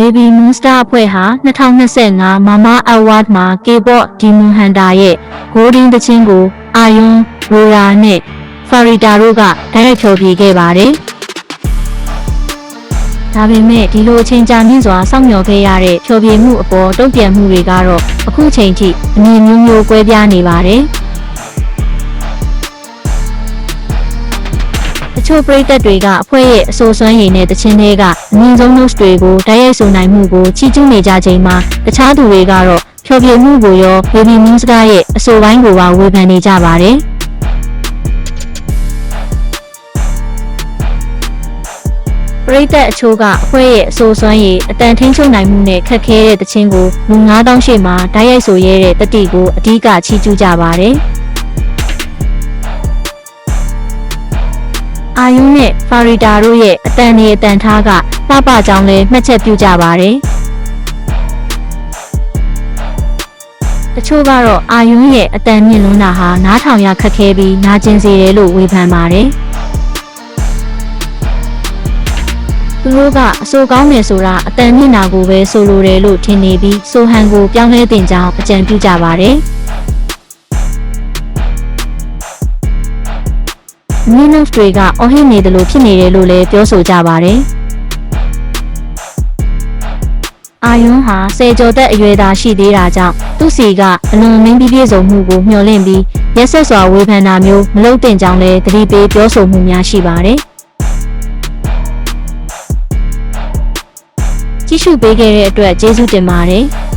Baby Monster အဖွဲ့ဟာ2025 Mama Award မှာ K-pop Demon Hunter ရဲ့ Golden သချင်းကိုအာယွန်ရိုရာနဲ့ Farida တို့ကတိုက်ရိုက်ဖျော်ဖြေခဲ့ပါတယ်။ဒါပေမဲ့ဒီလိုအချိန်ကြာမြင့်စွာစောင့်မျှော်ခဲ့ရတဲ့ဖျော်ဖြေမှုအပေါ်တုံ့ပြန်မှုတွေကတော့အခုချိန်ထိအမြင်မျိုးမျိုးကွဲပြားနေပါတယ်။ ချို့ပရိသတ်တွေကအဖွဲ့ရဲ့အဆိုစွမ်းရည်နဲ့တခြင်းတွေကအမြင့်ဆုံး notes တွေကိုတိုက်ရိုက်ဆိုနိုင်မှုကိုချီးကျူးနေကြချိန်မှာတခြားသူတွေကတော့ဖျော်ဖြေမှုကိုရော Baby Moon စကားရဲ့အဆိုပိုင်းကိုပါဝေဖန်နေကြပါတယ်။ပရိသတ်အချို့ကအဖွဲ့ရဲ့အဆိုစွမ်းရည်အတန်ထင်းချုံနိုင်မှုနဲ့ခက်ခဲတဲ့တခြင်းကိုလူ9000ရှေ့မှာဓာတ်ရိုက်ဆိုရဲတဲ့တတိကိုအဓိကချီးကျူးကြပါတယ်။ အာယုံနဲ့ဖာရီတာတို့ရဲ့အတန်နေအတန်ထားကလှပကြောင်းလဲမှတ်ချက်ပြုကြပါတယ်။တချို့ကတော့အာယုံရဲ့အတန်မြင့်လွန်းတာဟာနားထောင်ရခက်ခဲပြီးနာကျင်စေတယ်လို့ဝေဖန်ပါတယ်။သူတို့ကအဆိုကောင်းတယ်ဆိုတာအတန်မျက်နာကိုပဲဆိုလိုတယ်လို့ထင်နေပြီးဆိုဟန်ကိုပြောင်းလဲတင်ကြောင်းအကြံပြုကြပါတယ်။ မင်းနုတ်တွေကအော်ဟစ်နေတယ်လို့ဖြစ်နေတယ်လို့လည်းပြောဆိုကြပါတယ်။အာယွန်းဟာဆယ်ကျော်သက်အရွယ်သားရှိသေးတာကြောင့်သူ့စီကအလွန်မင်းပြည့်ပြည့်စုံမှုကိုမျှော်လင့်ပြီးရက်ဆက်စွာဝေဖန်တာမျိုးမလုပ်သင့်ကြောင်းလည်းသတိပေးပြောဆိုမှုများရှိပါတယ်။ကြည့်ရှုပေးခဲ့တဲ့အတွက်ကျေးဇူးတင်ပါတယ်။